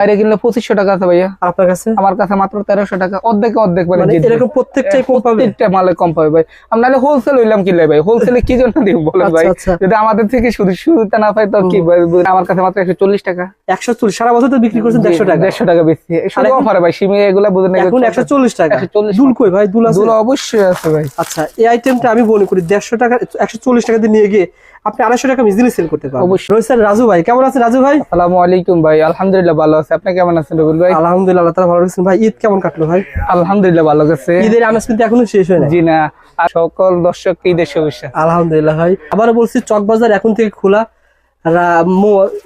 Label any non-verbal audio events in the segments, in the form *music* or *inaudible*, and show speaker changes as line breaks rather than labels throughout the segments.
বাইরে কিনলে পঁচিশশো টাকা আছে ভাইয়া।
আপনার কাছে?
আমার কাছে মাত্র তেরোশো টাকা। অর্ধেক অর্ধেক মানে
এরকম প্রত্যেকটাই কম পাবে?
প্রত্যেকটা মালে কম পাবে ভাই। আমরা হোলসেল হইলাম কিনলে ভাই। হোলসেলে কি জন্য দিব বলেন ভাই?
আচ্ছা। আচ্ছা
যদি আমাদের থেকে শুধু শুরুতে না পাই তো কি আমার কাছে মাত্র একশো চল্লিশ টাকা।
একশো চল্লিশ সারা বছর তো বিক্রি করছেন দেড়শো টাকা।
দেড়শো টাকা বেশি। শুধু
এখন-
অফারে ভাই সিমে এগুলা বুঝেন
এখন একশো চল্লিশ টাকা।
140
দুল কই ভাই? দুল
অবশ্যই আছে ভাই।
আচ্ছা এই আইটেমটা আমি মনে করি দেড়শো টাকা একশো চল্লিশ টাকা দিয়ে নিয়ে গিয়ে আপনি আড়াইশো টাকা ইজিলি সেল করতে পারবেন।
অবশ্যই।
রয়েছে রাজু ভাই কেমন আছে রাজু ভাই?
আসসালামু আলাইকুম ভাই আলহামদুলিল্লাহ ভালো আছে। আপনি কেমন আছেন রবিল ভাই?
আলহামদুলিল্লাহ আল্লাহ ভালো রাখছেন। ভাই ঈদ কেমন কাটলো ভাই?
আলহামদুলিল্লাহ ভালো গেছে
ঈদের আমেজ কিন্তু এখনও শেষ হয় না
জি না সকল দর্শক ঈদের শুভেচ্ছা।
আলহামদুলিল্লাহ ভাই আবারও বলছি চক বাজার এখন থেকে খোলা।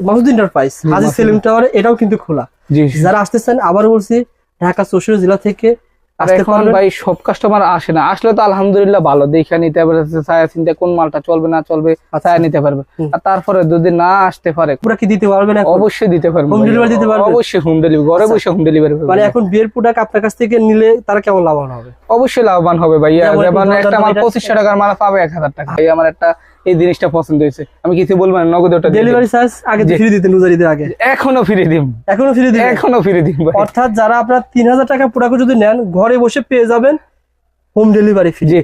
মাহুদ এন্টারপ্রাইজ হাজি সেলিম টাওয়ার এটাও কিন্তু খোলা।
জি
যারা আসতেছেন আবারও বলছি ঢাকা চৌষট্টি জেলা থেকে আসতে
এখন ভাই সব কাস্টমার আসে না। আসলে তো আলহামদুলিল্লাহ ভালো। দেখে নিতে পারবে ছায়া চিন্তা কোন মালটা চলবে না চলবে ছায়া নিতে পারবে। আর তারপরে যদি না আসতে পারে
পুরা কি দিতে পারবেন এখন?
অবশ্যই দিতে পারবে।
দিতে পারবে?
অবশ্যই হোম ডেলিভারি ঘরে
আচ্ছা।
বসে হোম ডেলিভারি
মানে এখন বিয়ের প্রোডাক্ট আপনার কাছ থেকে নিলে তারা কেমন লাভবান হবে?
অবশ্যই লাভবান হবে ভাইয়া
যেমন একটা
মাল পঁচিশশো টাকার মাল পাবে এক হাজার টাকা। এই আমার একটা এই জিনিসটা পছন্দ হয়েছে। আমি কিছু বলব না নগদ ওটা
ডেলিভারি চার্জ আগে ফিরে দিতে দিতেন রোজার আগে।
এখনও ফিরে দিব
এখনও ফ্রি দিব
এখনও ফিরে দিব
অর্থাৎ যারা আপনারা তিন হাজার টাকা প্রোডাক্ট যদি নেন ঘরে বসে পেয়ে যাবেন হোম ডেলিভারি ফ্রি
জি।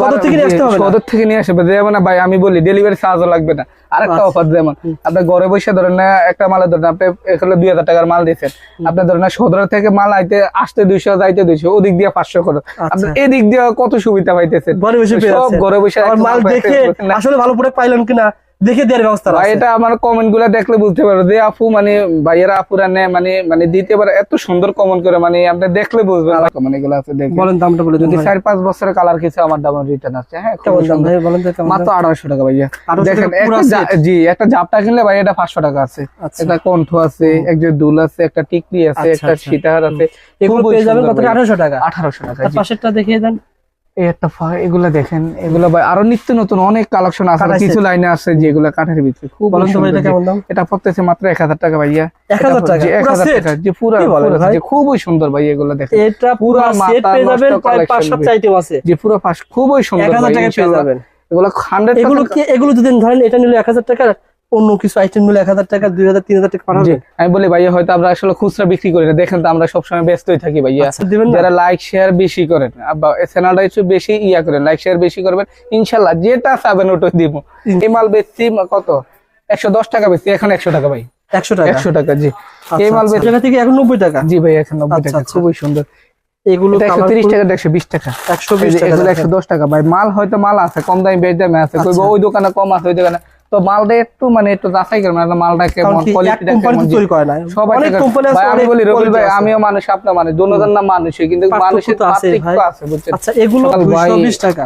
সদর থেকে নিয়ে আসতে হবে
সদর থেকে নিয়ে আসবে। যেমন না ভাই আমি বলি ডেলিভারি চার্জও লাগবে না। আরেকটা
আচ্ছা।
অফার যেমন আপনি ঘরে বসে ধরেন না একটা মালের ধরেন আপনি এখানে দুই হাজার টাকার মাল দিয়েছেন। আপনি ধরেন না সদর থেকে মাল আইতে আসতে দুইশো যাইতে দুইশো ওদিক দিয়ে পাঁচশো করে। আপনি
আচ্ছা।
এদিক দিয়ে কত সুবিধা পাইতেছেন?
ঘরে বসে
সব ঘরে বসে
মাল দেখে। আসলে ভালো করে পাইলাম কিনা? দেখে দেওয়ার ব্যবস্থা আছে
এটা আমার কমেন্টগুলা দেখলে বুঝতে পারো যে আপু মানে ভাইয়েরা আপুরা নেয় মানে মানে দিতে পারে এত সুন্দর কমেন্ট করে মানে আপনি দেখলে বুঝবেন। মানে এগুলো আছে দেখেন
বলেন দামটা বলে
যদি। চার পাঁচ বছরের কালার কিছু আমার দাম রিটার্ন আছে হ্যাঁ
বলেন তো
মাত্র টাকা ভাইয়া। দেখেন একটা জি একটা জাপটা কিনলে ভাই এটা পাঁচশো টাকা আছে।
আচ্ছা।
একটা কণ্ঠ আছে একটা দুল আছে একটা টিকলি আছে
আচ্ছা,
একটা
আচ্ছা।
সীতাহার আছে
এগুলো পেয়ে যাবেন কত আঠারোশো টাকা।
আঠারোশো টাকা
পাশেরটা দেখিয়ে দেন।
এই একটা এগুলা দেখেন এগুলো ভাই আরও নিত্য নতুন অনেক কালেকশন আছে কিছু লাইনে আছে যেগুলো কাঠের ভিতরে। খুব
এটা
পড়তেছে মাত্র এক হাজার টাকা ভাইয়া।
1000 টাকা?
এক হাজার টাকা জি পুরা খুবই সুন্দর ভাই এগুলো দেখেন।
এটা পুরো
যে পুরো পাশ খুবই সুন্দর
এক হাজার টাকা পেয়ে যাবেন।
এগুলো হান্ড্রেড
এগুলো কি এগুলো যদি ধরেন এটা নিলে এক হাজার টাকা অন্য কিছু আইটেম এক হাজার টাকা দুই হাজার তিন হাজার টাকা
আমি বলি ভাইয়া হয়তো আমরা আসলে খুচরা বিক্রি করি না। দেখেন তো আমরা সবসময় ব্যস্তই থাকি ভাইয়া।
আচ্ছা,
যারা লাইক শেয়ার বেশি করেন চ্যানেলটা একটু বেশি ইয়া করেন লাইক শেয়ার বেশি করবেন ইনশাল্লাহ যেটা চাবেন ওটা দিব। এই মাল বেচছি কত? একশো দশ টাকা বেচছি এখন একশো টাকা ভাই।
একশো টাকা?
একশো টাকা জি।
আচ্ছা,
এই মাল
আচ্ছা,
বেচছি
থেকে এখন নব্বই টাকা?
জি ভাই এখন নব্বই টাকা। খুবই সুন্দর।
এগুলো
এটা একশো তিরিশ টাকা একশো বিশ টাকা।
টাকা
ভাই মাল হয়তো মাল আছে কম দামে বেশ দামে আছে। কইবো। ওই দোকানে কম আছে ওই দোকানে তো মালটা একটু মানে একটু যাচাই আর মালটা কেমন কোয়ালিটিটা কেমন
তৈরি করে না?
সবাই
অনেক কোম্পানি আছে।
আমি বলি ভাই আমিও মানুষ আপনার মানে দুজনের নাম মানুষই কিন্তু মানুষের পার্থক্য আছে বুঝছেন?
আচ্ছা এগুলো টাকা।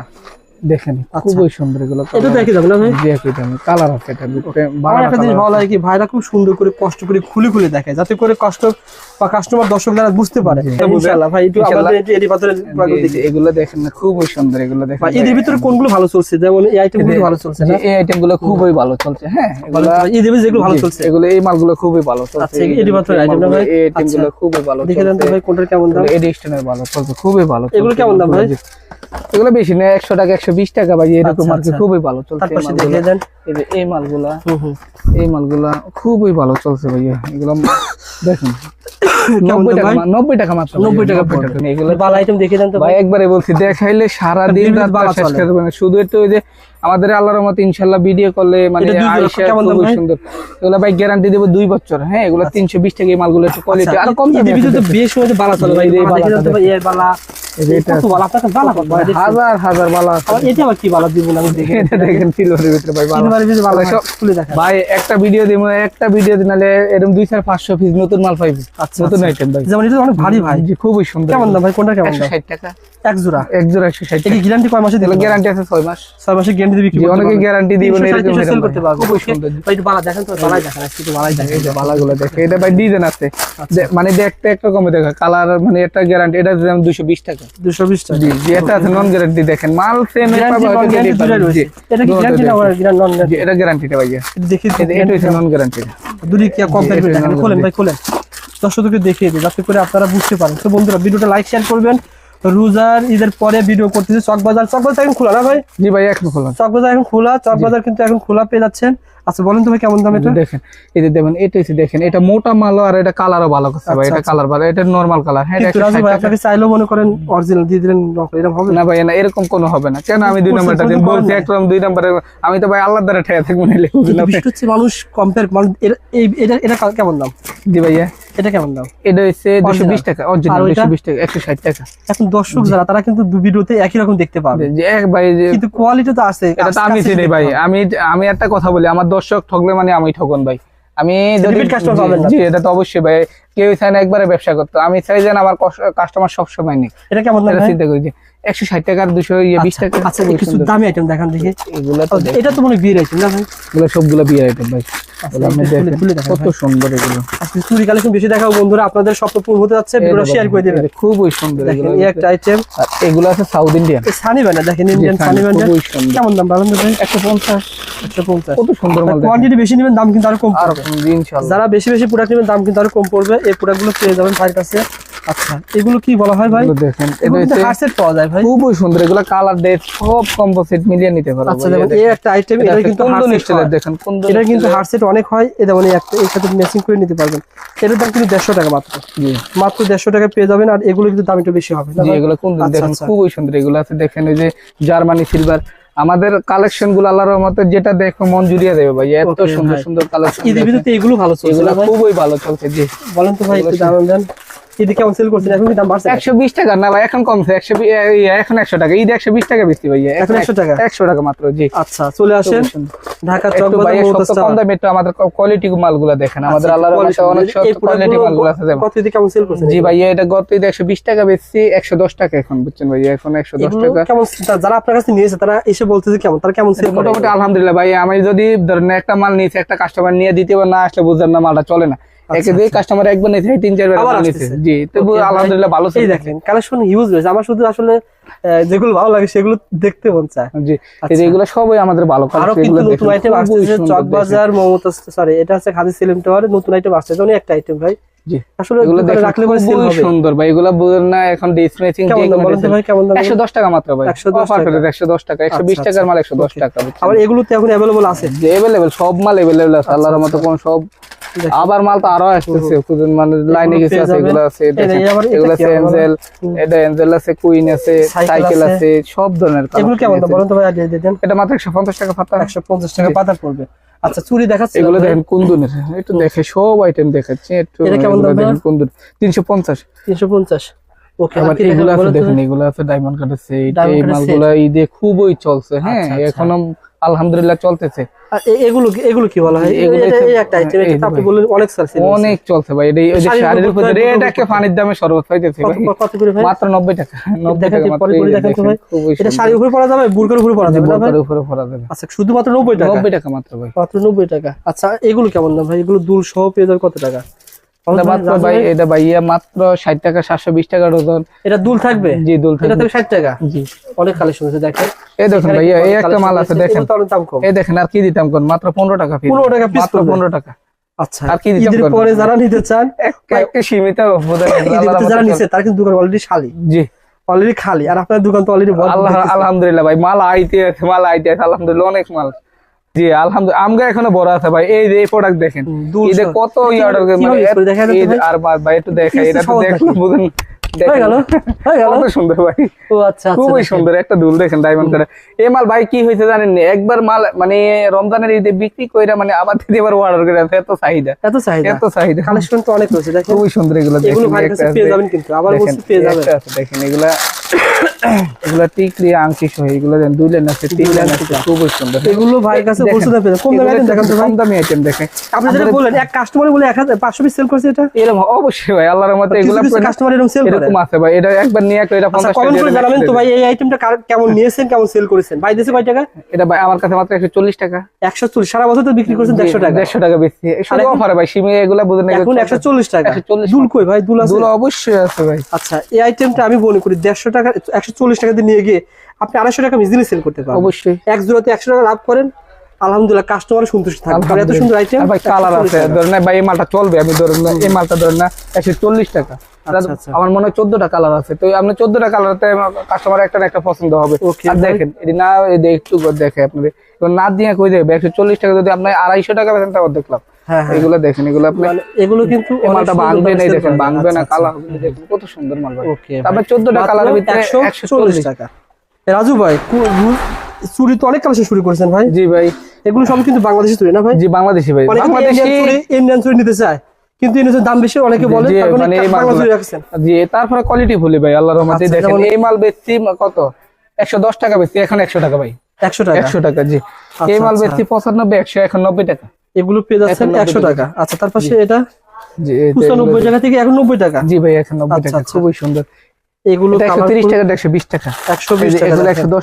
দেখেন খুবই সুন্দর এগুলো
এটা দেখে যাবে না ভাই?
জি একই কালার আছে এটা
একটা জিনিস ভালো লাগে কি ভাইরা খুব সুন্দর করে কষ্ট করে খুলে খুলে দেখায় যাতে করে কষ্ট বা কাস্টমার দর্শক যারা বুঝতে পারে। ইনশাআল্লাহ। ভাই একটু আমাদের এটি পাথরের
জি, জি, এগুলো দেখেন না খুবই সুন্দর এগুলো দেখেন।
ভাই এদের ভিতরে কোনগুলো ভালো চলছে? যেমন এই আইটেমগুলো ভালো চলছে না?
এই আইটেম খুবই ভালো চলছে হ্যাঁ
ভালো এদের যেগুলো ভালো চলছে।
এগুলো এই মালগুলো খুবই ভালো চলছে।
আচ্ছা, এডি পাথরের item না ভাই?
এই আইটেম
আচ্ছা।
খুবই ভালো
দেখে দেন তো ভাই কোনটার কেমন দাম?
ভালো চলছে খুবই ভালো
এগুলো কেমন দাম ভাই?
এগুলো বেশি না টাকা একশো বিশ টাকা ভাই এরকম
আচ্ছা,
আর কি
আচ্ছা।
খুবই ভালো চলছে এই মালগুলো। এই যে এই মালগুলা এই খুবই ভালো চলছে ভাইয়া এগুলো দেখুন *coughs* নব্বই টাকা
ভাই?
মা- নব্বই টাকা মাত্র ভাইয়া,
90 টাকা
নব্বই টাকা। এগুলো
ভালো আইটেম দেখিয়ে দেন তো
ভাই
ভাই
একবারে বলছি দেখাইলে সারা দিন
দিন
রাত
বালা
শেষ
চলে।
করে দেবে না। শুধু একটু ওই যে আমাদের আল্লাহর মতো ইনশাল্লাহ ভিডিও করলে মানে খুবই সুন্দর এগুলো ভাই গ্যারান্টি দেবো দুই বছর হ্যাঁ এগুলো তিনশো বিশ টাকা এই মালগুলো একটু কোয়ালিটি আর কম
আচ্ছা। বেশ বালা চলে ভাই বালা
হাজার হাজার বালা
এটা আবার কি বালা দিব আমি
দেখেন? সিলভারের ভিতরে ভাই
ভিতরে বালা
সব-
খুলে দেখা
ভাই একটা ভিডিও দিব একটা ভিডিও দিনালে এরকম দুই চার পাঁচশো পিস নতুন মাল পাইবি।
আচ্ছা,
নতুন
আচ্ছা।
আইটেম ভাই।
যেমন এটা অনেক ভারী ভাই।
খুবই সুন্দর।
কেমন দাম ভাই? কোনটা কেমন দাম?
ষাট টাকা।
এক জোড়া।
এক জোড়া একশো ষাট।
এটা
টাকা
কি গ্যারান্টি কয় মাসে দিলে
গ্যারান্টি আছে ছয় মাস।
ছয় মাসে গ্যারান্টি বিক্রি
জি অনেকে গ্যারান্টি দিব না
300,
এরকম
সেল করতে পারব।
খুবই সুন্দর।
ভাই একটু বালা দেখেন তো বালাই দেখেন একটু বালাই দেখেন।
এই যে বালাগুলো দেখে এটা ভাই ডিজাইন আছে। মানে দেখতে একটা কমে দেখা। কালার মানে গ্যারান্টি এটা যেমন টাকা।
দুশো বিশ টাকা।
জি জি এটা আছে নন গ্যারান্টি দেখেন। মাল সেম
গ্যারান্টি নন গ্যারান্টি দুটাই রয়েছে। এটা কি গ্যারান্টি না নন গ্যারান্টি
এটা গ্যারান্টিটা ভাইয়া।
দেখি
এটা এটা হচ্ছে নন গ্যারান্টি
দুরি কি কম্পেয়ার করে দেখেন? খোলেন ভাই খোলেন। দর্শকদেরকে দেখিয়ে দিই যাতে করে আপনারা বুঝতে পারেন। তো বন্ধুরা ভিডিওটা লাইক শেয়ার করবেন। রোজার ঈদের পরে ভিডিও করতেছি। চকবাজার চকবাজার এখন খোলা না ভাই?
জি ভাই এখন খোলা।
চকবাজার এখন খোলা। চকবাজার কিন্তু এখন খোলা পেয়ে যাচ্ছেন। আচ্ছা বলেন তো ভাই কেমন দাম এটা?
দেখেন এই যে দেখেন এটা হচ্ছে দেখেন এটা মোটা মালও আর এটা কালারও ভালো করছে ভাই
আচ্ছা,
এটা
আচ্ছা।
কালার ভালো এটা নরমাল কালার হ্যাঁ এটা
রাজু ভাই
টাকা।
আপনাকে চাইলেও মনে করেন অরিজিনাল দিয়ে দিলেন এরকম হবে?
না ভাই না এরকম কোনো হবে না। কেন আমি দুই নম্বরটা দিন বলছি একদম দুই নম্বরে আমি তো ভাই আল্লাহর দ্বারা ঠেয়া থাকব আপনি?
বিষয়টা হচ্ছে মানুষ কম্পেয়ার মানুষ এই এটা এটা কেমন দাম?
জি ভাইয়া।
এটা কেমন দাম?
এটা হচ্ছে দুশো
Original।
বিশ টাকা অরিজিনাল
আর ওইটা?
দুশো বিশ টাকা একশো ষাট টাকা।
এখন দর্শক যারা তারা কিন্তু দু ভিডিওতে একই রকম দেখতে পাবে।
যে এক ভাই
কিন্তু কোয়ালিটি তো আছে
এটা তো আমি চিনি ভাই আমি আমি একটা কথা বলি আমার দর্শক ঠকলে মানে আমি ঠকন ভাই। আমি যদি জি- এটা তো অবশ্যই ভাই। কেউ চাই না একবারে ব্যবসা করতো। আমি চাই যেন আমার কাস্টমার সবসময় নিক।
এটা কেমন?
চিন্তা করি একশো ষাট টাকার দুশো ইয়ে বিশ
আচ্ছা,
টাকা
আচ্ছা কিছু দামি আইটেম দেখান দেখি।
এগুলো
এটা তো মনে বিয়ের আইটেম না ভাই?
এগুলো সবগুলো বিয়ে আইটেম ভাই। এগুলো আপনি
এটা খুলে-
দেখেন,
খুলে দেখান
কত সুন্দর এগুলো।
চুরি কালেকশন বেশি দেখাবো বন্ধুরা আপনাদের স্বপ্ন পূরণ হতে যাচ্ছে ভিডিওটা শেয়ার করে দেবেন।
খুবই সুন্দর এগুলো
এই একটা আইটেম
এগুলো আছে সাউথ ইন্ডিয়ান
সানি বানা দেখেন ইন্ডিয়ান
সানি,
সানি বানা কেমন দাম বলেন ভাই?
পঞ্চাশ। কত সুন্দর মাল
কোয়ান্টিটি বেশি নেবেন দাম কিন্তু আরও কম পড়বে। যারা বেশি বেশি প্রোডাক্ট নেবেন দাম কিন্তু আরও কম পড়বে। এই প্রোডাক্টগুলো পেয়ে যাবেন ভাইয়ের কাছে। আচ্ছা এগুলো কি বলা হয় ভাই?
দেখেন
পাওয়া যায় ভাই।
খুবই সুন্দর এগুলো কালার ডেট সব কম্পোজিট মিলিয়ে নিতে পারব
আচ্ছা দেখুন এই একটা আইটেম এটা কিন্তু হার্ড
স্টাইলের দেখেন কুন্দন
এটা কিন্তু
style-এর-
হার্ড সেট অনেক হয় এটা মানে একটা এর সাথে ম্যাচিং করে নিতে পারবেন। এটার দাম কিন্তু দেড়শো টাকা মাত্র। মাত্র দেড়শো টাকা পেয়ে যাবেন আর এগুলো কিন্তু দাম একটু বেশি হবে না
এগুলো কুন্দন
আচ্ছা,
দেখেন। খুবই সুন্দর এগুলো আছে দেখেন ওই যে জার্মানি সিলভার আমাদের কালেকশনগুলো আল্লাহর রহমতে যেটা দেখো মন জুড়িয়ে দেবে ভাই এত সুন্দর সুন্দর কালেকশন
ঈদের ভিতরে এগুলো ভালো চলছে
এগুলো খুবই ভালো চলছে জি।
বলেন তো ভাই একটু জানান দেন। ঈদে কেমন সেল করছেন? এখন দাম বাড়ছে?
টাকা। না ভাই এখন কমছে একশো এখন একশো টাকা। ঈদ একশো বিশ টাকা বেশি ভাই।
এখন 100 টাকা?
একশো টাকা মাত্র জি।
আচ্ছা চলে আসেন। ঢাকা
একটু
চকবাজার
ভাই সব তো
মমতাজ
কম দামে একটু আমাদের কোয়ালিটি মালগুলো দেখেন। আমাদের
আচ্ছা,
আল্লাহর রহমতে অনেক
এই
কোয়ালিটি মালগুলো আছে
কত ঈদে কেমন সেল করছেন?
জি ভাই এটা গত ঈদে একশো বিশ টাকা বেচছি একশো দশ টাকা এখন বুঝছেন ভাই? এখন একশো দশ
এগুলো
টাকা।
কেমন যারা আপনার কাছে নিয়েছে তারা এসে বলতেছে কেমন? তারা কেমন সেল
মোটামুটি আলহামদুলিল্লাহ ভাই আমি যদি ধরেন একটা মাল নিয়েছি একটা কাস্টমার নিয়ে দিতে না আসলে বুঝলেন না মালটা চলে না। একে দিয়ে কাস্টমার একবার নিয়েছে তিন চারবার
আচ্ছা।
জি তো আলহামদুলিল্লাহ ভালো
এই দেখেন কালেকশন হিউজ রয়েছে। আমার শুধু আসলে যেগুলো ভালো লাগে সেগুলো দেখতে মন চায়।
জি
আচ্ছা।
এগুলো সবই আমাদের ভালো
আরও
কালেকশন
কিন্তু নতুন আইটেম আসছে চকবাজার মমতাজ সরি এটা হচ্ছে খাদি সেলিম টাওয়ার নতুন আইটেম আসছে যেমন একটা আইটেম ভাই। আসলে
এগুলো
রাখলে পরে সেল হবে।
সুন্দর ভাই এগুলো বুঝেন না এখন ডিসমেচিং
কেমন দাম বলেন তো ভাই কেমন দাম?
একশো দশ টাকা মাত্র ভাই
110 টাকা। আচ্ছা,
টাকার মাল?
আবার এগুলোতে এখন আছে?
সব মাল এভেলেবেল আছে আল্লাহর মতো কোন সব আবার মাল তো আরও আসতেছে মানে লাইনে
গেছে
আছে এগুলো আছে এগুলো আছে এঞ্জেল এটা এঞ্জেল আছে কুইন আছে সাইকেল
আছে।
সব ধরনের
এগুলো কেমন
আছে।
তো ভাই আগে দেন।
এটা মাত্র একশো পঞ্চাশ টাকা পাতা।
একশো পঞ্চাশ টাকা পাতা পড়বে। আচ্ছা চুরি দেখাচ্ছে
এগুলো দেখেন কুন্দুনের। একটু দেখে সব আইটেম দেখাচ্ছি। একটু
এটা কেমন দাম?
কুন্দুন তিনশো পঞ্চাশ।
তিনশো পঞ্চাশ। ওকে
আবার এগুলো আছে দেখেন এগুলো আছে ডায়মন্ড কাট আছে এই মালগুলো ঈদে খুবই চলছে হ্যাঁ। এখনও আলহামদুলিল্লাহ চলতেছে।
এগুলো কি- এগুলো কি বলা হয়?
এগুলো
এটা-
হচ্ছে-
এই একটা আইটেম এটা আপনি বললেন অনেক সার্ভিস
অনেক চলছে ভাই এটা ওই যে
শাড়ির
শাড়ির
উপরে তো
পানির দামে শরবত পাইতেছে ভাই।
কত করে ভাই?
মাত্র নব্বই টাকা নব্বই
দেখেন
টাকা
পরে পরে দেখেন ভাই। এটা শাড়ির উপরে পরা যাবে বুরকার উপরে পরা যাবে
উপরে পরা যাবে।
আচ্ছা শুধুমাত্র নব্বই টাকা?
নব্বই টাকা মাত্র ভাই।
মাত্র নব্বই টাকা। আচ্ছা এগুলো কেমন দাম ভাই? এগুলো দুল সহ পেয়ে যাবে কত টাকা?
মাত্র ভাই এটা ভাই মাত্র ষাট টাকা সাতশো বিশ টাকা ডজন
এটা দুল থাকবে?
জি দুল
এটা
থাকবে।
থেকে ষাট টাকা?
জি।
অনেক কালেকশন আছে দেখেন।
এই দেখুন ভাইয়া এই একটা মাল আছে দেখেন
এগুলো তো অনেক দাম কম।
এই দেখেন আর কি দিতাম কোন? মাত্র পনেরো টাকা piece।
15 টাকা piece
মাত্র
পড়বে।
পনেরো টাকা।
আচ্ছা
আর কি দিতাম কোন?
পরে যারা নিতে চান
একটা সীমিত
ভিতরে যারা তার কিন্তু দোকান অলরেডি খালি।
জি।
অলরেডি খালি। আর আপনার দোকান তো অলরেডি
আল্লাহ আলহামদুলিল্লাহ ভাই মাল আইতে আছে মাল আইতে আছে আলহামদুলিল্লাহ অনেক মাল। জি আলহামদুলিল্লাহ। আমগা এখনও বড় আছে ভাই। এই যে এই প্রোডাক্ট দেখেন। ঈদে কত ই
কিভাবে-
অর্ডার করে
কীভাবে use করে দেখা যাচ্ছে
ঈদ
ভাই?
আর ভাই একটু দেখাই। এটা তো
সহজ
দেখলে বুঝেন।
আচ্ছা আচ্ছা
খুবই সুন্দর। একটা দুল দেখেন ডায়মন্ড কাটা এই মাল ভাই কি হয়েছে জানেন একবার মাল মানে রমজানের ঈদে বিক্রি কইরা মানে আবার দ্বিতীয়বার অর্ডার করে এত চাহিদা।
এত চাহিদা।
এত চাহিদা।
কালেকশন তো অনেক রয়েছে
খুবই সুন্দর এগুলো দেখেন। এগুলা এগুলা টিকলি আংটি সহ এগুলো দেন দুই লাইন আছে তিন লাইন আছে খুবই সুন্দর।
এগুলো ভাইয়ের কাছে না পেয়ে কম দামে আইটেম দেখান তো ভাই?
কম দামি আইটেম দেখেন।
আপনি যেটা বললেন এক কাস্টমার বলে এক হাজার পাঁচশো পিস সেল করছে এটা?
এরকম অবশ্যই ভাই আল্লাহর মতে এগুলো
কাস্টমার এরকম সেল করে?
এরকম আছে ভাই এটা একবার নিয়ে একটা এটা
আচ্ছা
পঞ্চাশ
কমেন্ট করে জানাবেন তো ভাই এই আইটেমটা কেমন নিয়েছেন কেমন সেল করেছেন? ভাই দেশে কয় টাকা?
এটা ভাই আমার কাছে মাত্র একশো চল্লিশ টাকা।
একশো চল্লিশ সারা বছর তো বিক্রি করছেন দেড়শো টাকা।
দেড়শো টাকা বেশি। শুধু
এখন-
অফারে ভাই সিমে এগুলা বুঝেন
এখন একশো চল্লিশ টাকা।
140
দুল কই ভাই? দুল আছে?
দুলো অবশ্যই আছে ভাই।
আচ্ছা এই আইটেমটা আমি মনে করি দেড়শো টাকা একশো চল্লিশ টাকা দিয়ে নিয়ে গিয়ে আপনি আড়াইশো টাকা ইজিলি সেল করতে পারেন
অবশ্যই।
এক জোড়াতে একশো টাকা লাভ করেন আলহামদুলিল্লাহ কাস্টমার সন্তুষ্ট থাকবে। এত সুন্দর আইটেম
ভাই কালার আছে। ধরেন না ভাই এই মালটা চলবে আমি ধরেন না এই মালটা ধরেন না একশো চল্লিশ টাকা।
আচ্ছা, আচ্ছা।
আমার মনে হয় চোদ্দটা কালার আছে। তো আপনি চোদ্দটা কালারতে কাস্টমার একটা না একটা পছন্দ হবে। আর দেখেন এটি না একটু দেখে আপনাদের। না দিয়ে কই দেবে? একশো চল্লিশ টাকা যদি আপনি আড়াইশো টাকা দেখলাম।
হ্যাঁ হ্যাঁ।
এগুলো দেখেন এগুলো আপনি
এগুলো কিন্তু
মালটা ভাঙবে না দেখেন। ভাঙবে না কালার
আচ্ছা।
দেখেন কত সুন্দর মাল ভাই।
ওকে
তারপর চোদ্দটা কালারের ভিতরে
একশো চল্লিশ। টাকা। রাজু ভাই চুরি তো অনেক কালেকশন শুরু করেছেন ভাই।
জি ভাই।
এগুলো সব কিন্তু বাংলাদেশি চুরি না ভাই?
জি বাংলাদেশি ভাই। বাংলাদেশি
ইন্ডিয়ান চুরি নিতে চায়। কিন্তু ইন্ডিয়ান দাম বেশি অনেকে বলে
জি,
মানে
মানে তারপরে কোয়ালিটি ভুলি ভাই আল্লাহর রহমতে।
আচ্ছা,
দেখেন এই মাল বেচছি কত? একশো দশ টাকা বেচছি এখন একশো টাকা ভাই।
একশো টাকা।
একশো টাকা জি। এই মাল
আচ্ছা।
বেচছি পঁচানব্বই একশো এখন নব্বই টাকা।
এগুলো পেয়ে যাচ্ছেন
নব্বই
একশো টাকা। আচ্ছা তার পাশে এটা?
জি এই যে
পঁচানব্বই
এগুলো-
টাকা থেকে এখন নব্বই টাকা।
জি ভাই এখন নব্বই
আচ্ছা,
টাকা।
আচ্ছা।
খুবই সুন্দর।
এগুলো
টাকা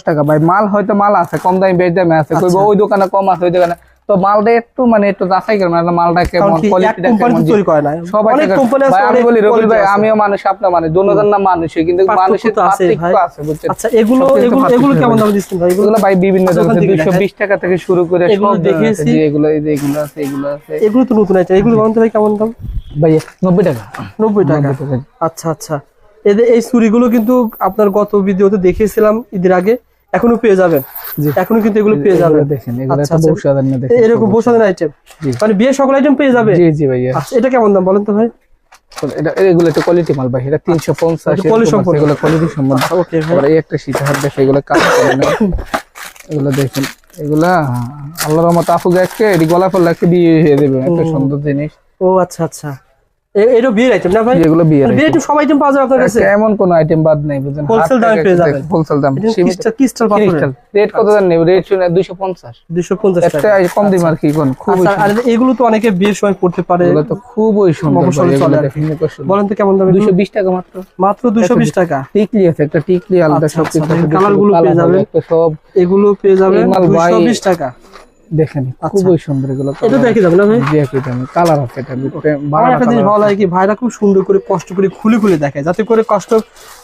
টাকা। ভাই মাল হয়তো মাল আছে কম দামে বেশ দামে আছে কইবো
আচ্ছা।
ওই দোকানে কম আছে ওই দোকানে। তো মালটা একটু মানে একটু যাচাই করবেন না মালটা কেমন কোয়ালিটিটা কেমন
তৈরি করে না।
সবাই
অনেক কোম্পানি আছে
আমি বলি রবিল ভাই আমিও মানুষ আপনার মানুষ দুজন না মানুষই কিন্তু মানুষের
আছে
পার্থক্য
ভাই।
আছে বুঝছেন?
আচ্ছা এগুলো এগুলো এগুলো কেমন দাম দিচ্ছেন ভাই? এগুলো
এগুলো ভাই বিভিন্ন
আচ্ছা,
দুইশো বিশ টাকা থেকে শুরু করে সব
দেখেছি।
এগুলো এই যে এগুলো আছে এগুলো আছে।
এগুলো তো নতুন এগুলো কেমন দাম?
ভাই নব্বই টাকা।
নব্বই টাকা।
নব্বই টাকা।
আচ্ছা আচ্ছা। এদের এই চুরিগুলো কিন্তু আপনার গত ভিডিওতে দেখিয়েছিলাম ঈদের আগে এখনও পেয়ে যাবেন। এখনও কিন্তু এগুলো পেয়ে যাবেন।
দেখেন এগুলো
আচ্ছা,
একটা
আচ্ছা।
বউ দেখেন
এ- এরকম বসাদের আইটেম মানে বিয়ে সকল আইটেম পেয়ে যাবে?
জি জি ভাইয়া।
আচ্ছা এটা কেমন দাম বলেন তো ভাই?
এটা এগুলো একটা কোয়ালিটি মাল ভাই এটা তিনশো পঞ্চাশ
এটা quality সম্পন্ন।
এগুলো কোয়ালিটি সম্বন্ধে
ওকে ভাই।
আবার এই একটা শীত হাত দেখে এগুলো কাজ করে না। এগুলো দেখেন এগুলা আল্লাহর রহমত আপু গাছকে এটি গলা ফল লাগছে বিয়ে হয়ে দেবে একটা সুন্দর জিনিস।
ও আচ্ছা আচ্ছা। এটা বিয়ের আইটেম না ভাই?
যেগুলো বিয়ে
বিয়ের আইটেম সব আইটেম পাওয়া যাবে আপনার কাছে?
এমন কোন আইটেম বাদ নেই বুঝছেন?
Wholesale দামে পেয়ে যাবেন।
হোলসেল দাম।
ক্রিস্টাল ক্রিস্টাল পাথরের।
রেট কত জানেন রেট শুনে দুইশো পঞ্চাশ।
250
একটা কম দিম আর কি কোন? খুবই
আচ্ছা, আর এগুলো তো অনেকে বিয়ের সময় পড়তে পারে।
এগুলো তো খুবই সুন্দর
বলেন তো কেমন দাম
দুইশো বিশ টাকা মাত্র।
মাত্র 220 টাকা।
টিকলি আছে একটা টিকলি আলাদা
আচ্ছা,
সব
আচ্ছা,
কিছু
দেখেন, গুলো পেয়ে।
একটা সব।
এগুলো পেয়ে 220 টাকা।
দেখেন খুবই সুন্দর এগুলো
এটা দেখে যাবেন না ভাই?
জি একই দামে কালার আছে এটা
আমার একটা জিনিস ভালো লাগে কি ভাইরা খুব সুন্দর করে কষ্ট করে খুলে খুলে দেখায় যাতে করে কষ্ট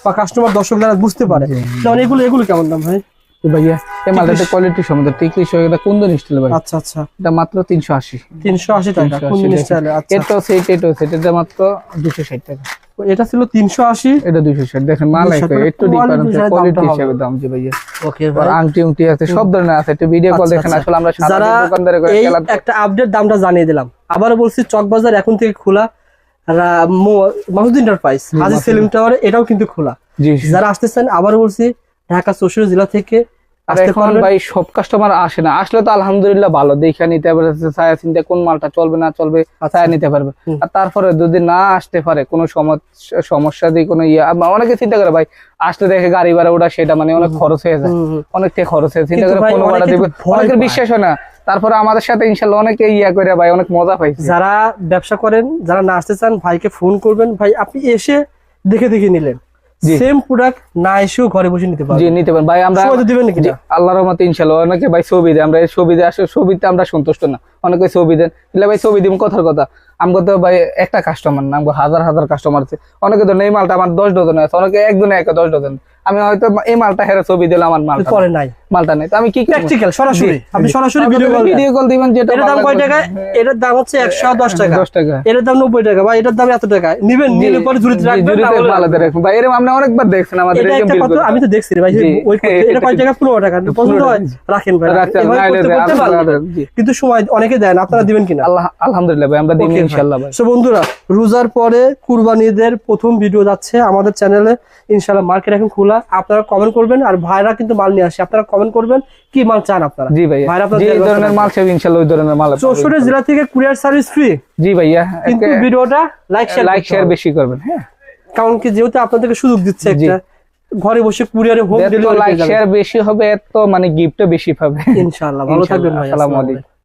বা কাস্টমার দর্শক যারা বুঝতে পারে। যেমন এগুলো এগুলো কেমন দাম ভাই?
ভাইয়া এই কোয়ালিটি সম্বন্ধে টিকলি সহ এটা কোন দিন ভাই?
আচ্ছা আচ্ছা।
এটা মাত্র তিনশো আশি।
তিনশো আশি টাকা কোন জিনিস স্টাইলে আচ্ছা।
এটা সেট এটা সেট এটা মাত্র দুশো ষাট টাকা।
এটা ছিল তিনশো আশি।
এটা দুশো ষাট। দেখেন মাল একটু ডিফারেন্স কোয়ালিটি হিসাবে দাম জি ভাইয়া।
ওকে
আর আংটি উংটি আছে সব ধরনের আছে। একটু ভিডিও কল
আচ্ছা,
দেখেন
আচ্ছা।
আসলে আমরা সাধারণ দোকানদারে করে
এই একটা আপডেট দামটা জানিয়ে দিলাম। আবারও বলছি চকবাজার এখন থেকে খোলা। রা- মো- মাসুদ এন্টারপ্রাইজ হাজি সেলিম টাওয়ারে এটাও কিন্তু খোলা। যারা আসতেছেন আবারও বলছি ঢাকা চৌষট্টি জেলা থেকে
আর এখন ভাই সব কাস্টমার আসে না। আসলে তো আলহামদুলিল্লাহ ভালো। দেখে নিতে পারে ছায়া চিন্তা কোন মালটা চলবে না চলবে ছায়া নিতে পারবে। আর তারপরে যদি না আসতে পারে কোনো সমস্যা সমস্যা দিয়ে কোনো ইয়ে অনেকে চিন্তা করে ভাই আসতে দেখে গাড়ি ভাড়া ওটা সেটা মানে অনেক খরচ হয়ে যায়। অনেকটা খরচ হয়ে চিন্তা করে কোনো ভাড়া দিবে। অনেকের বিশ্বাস হয় না। তারপরে আমাদের সাথে ইনশাল্লাহ অনেকে ইয়া করে ভাই অনেক মজা পাইছে
যারা ব্যবসা করেন যারা না আসতে চান ভাইকে ফোন করবেন। ভাই আপনি এসে দেখে দেখে নিলেন। সেম প্রোডাক্ট না এসেও ঘরে বসে নিতে
জি
পারবেন
নিতে পারেন ভাই আমরা
সময় দিবেন নাকি?
আল্লাহর রহমতে ইনশাল্লাহ। অনেকে ভাই ছবি দেয় আমরা এই ছবি দেয় আসলে ছবিতে আমরা সন্তুষ্ট না। অনেকে ছবি দেন। তাহলে ভাই ছবি দিব কথার কথা। আমাকে তো ভাই একটা কাস্টমার না হাজার হাজার কাস্টমার আছে। অনেকে ধরেন এই মালটা আমার দশ ডজন আছে। অনেকে একজনে একে দশ ডজন। আমি হয়তো এই মালটা হেরে ছবি দিলাম আমার মালটা
পরে নাই।
মালটা নেই। তো আমি কি
প্র্যাকটিক্যাল সরাসরি। আপনি সরাসরি ভিডিও কল
ভিডিও কল দিবেন যেটা
এটার দাম কয় টাকা এটার দাম হচ্ছে একশো দশ টাকা।
দশ টাকা।
এটার দাম নব্বই টাকা। বা এটার দাম এত টাকা? নিবেন নিলে পরে ঝুড়িতে
জি,
রাখবেন হলে
মালাতে রাখবেন। ভাই এরকম আপনি অনেকবার দেখছেন আমাদের এরকম
একটা কত আমি তো দেখছি ভাই ওই এটা কয় টাকা? পনেরো টাকা। পছন্দ হয়? রাখেন ভাই। কিন্তু সময় অনেকে দেন আপনারা দিবেন কিনা?
আল্লাহ আলহামদুলিল্লাহ ভাই আমরা দিন
Okay ভাই।
ভাই।
So বন্ধুরা রোজার পরে কুরবানিদের প্রথম ভিডিও যাচ্ছে আমাদের চ্যানেলে ইনশাল্লাহ মার্কেট এখন খোলা। আপনারা কমেন্ট করবেন আর ভাইরা কিন্তু মাল নিয়ে আসে। আপনারা কমেন্ট করবেন কি মাল চান আপনারা?
জি ভাইয়া।
ভাইরা আপনাদের
যে ধরনের মাল চাই ইনশাল্লাহ ওই ধরনের মাল
চৌষট্টি জেলা থেকে কুরিয়ার সার্ভিস ফ্রি
জি ভাইয়া
কিন্তু ভিডিওটা লাইক শেয়ার
লাইক শেয়ার বেশি করবেন হ্যাঁ।
কারণ কি যেহেতু আপনাদেরকে সুযোগ দিচ্ছে একটা ঘরে বসে কুরিয়ারে হোম ডেলিভারি
লাইক শেয়ার বেশি হবে এত মানে গিফটও বেশি পাবে।
ইনশাআল্লাহ ভালো থাকবেন ভাই
আসসালামু
আলাইকুম।